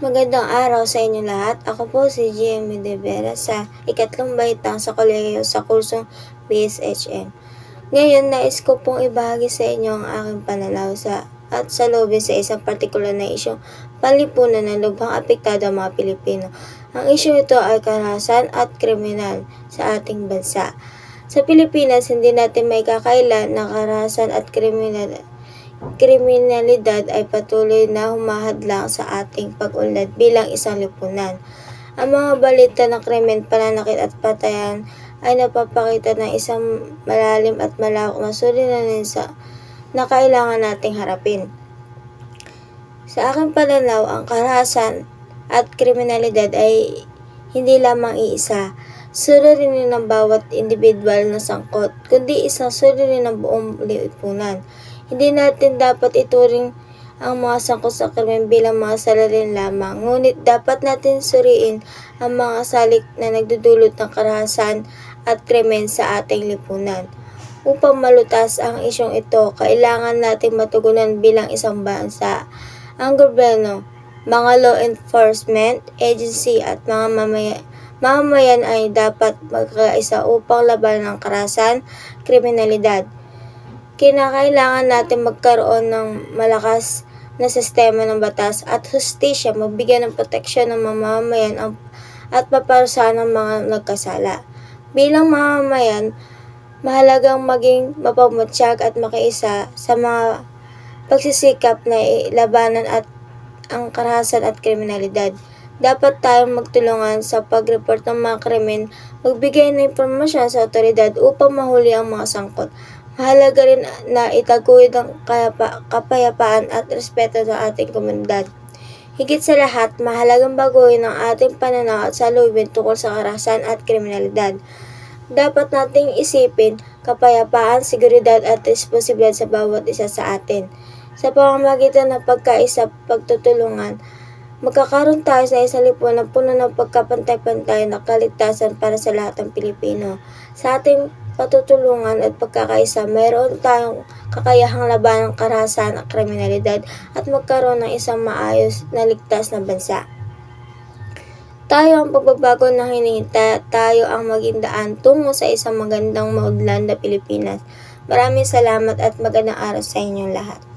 Magandang araw sa inyo lahat. Ako po si GM De Vera sa ikatlong baitang sa kolehiyo sa kursong BSHN. Ngayon, nais ko pong ibahagi sa inyo ang aking pananaw sa at sa lobby sa isang partikular na isyong panlipunan ng lubhang apektado ang mga Pilipino. Ang isyong ito ay karahasan at kriminal sa ating bansa. Sa Pilipinas, hindi natin may kakailan na karahasan at kriminal kriminalidad ay patuloy na humahadlang sa ating pag-unlad bilang isang lipunan. Ang mga balita ng krimen, pananakit at patayan ay napapakita ng isang malalim at malawak na suliranin sa na kailangan nating harapin. Sa aking pananaw, ang karahasan at kriminalidad ay hindi lamang iisa, suliranin ng bawat individual na sangkot, kundi isang suliranin ng buong lipunan. Hindi natin dapat ituring ang mga sangkot sa krimen bilang mga salarin lamang, ngunit dapat natin suriin ang mga salik na nagdudulot ng karahasan at krimen sa ating lipunan. Upang malutas ang isyong ito, kailangan natin matugunan bilang isang bansa. Ang gobyerno, mga law enforcement agency at mga mamaya, mamamayan ay dapat magkaisa upang labanan ang karahasan, kriminalidad kinakailangan natin magkaroon ng malakas na sistema ng batas at hustisya, magbigyan ng proteksyon ng mamamayan ang, at paparusahan ng mga nagkasala. Bilang mamamayan, mahalagang maging mapagmatsyag at makiisa sa mga pagsisikap na labanan at ang karahasan at kriminalidad. Dapat tayong magtulungan sa pag-report ng mga krimen, magbigay ng impormasyon sa otoridad upang mahuli ang mga sangkot Mahalaga rin na itaguyod ang kapayapaan at respeto sa ating komunidad. Higit sa lahat, mahalagang baguhin ang ating pananaw at salubin tungkol sa karahasan at kriminalidad. Dapat nating isipin kapayapaan, seguridad at responsibilidad sa bawat isa sa atin. Sa pamamagitan ng pagkaisa pagtutulungan, magkakaroon tayo sa isang lipunan na puno ng pagkapantay-pantay na kaligtasan para sa lahat ng Pilipino. Sa ating patutulungan at pagkakaisa, mayroon tayong kakayahang laban ng karahasan at kriminalidad at magkaroon ng isang maayos na ligtas na bansa. Tayo ang pagbabago na hinihintay tayo ang maging daan tungo sa isang magandang maudlan na Pilipinas. Maraming salamat at magandang araw sa inyong lahat.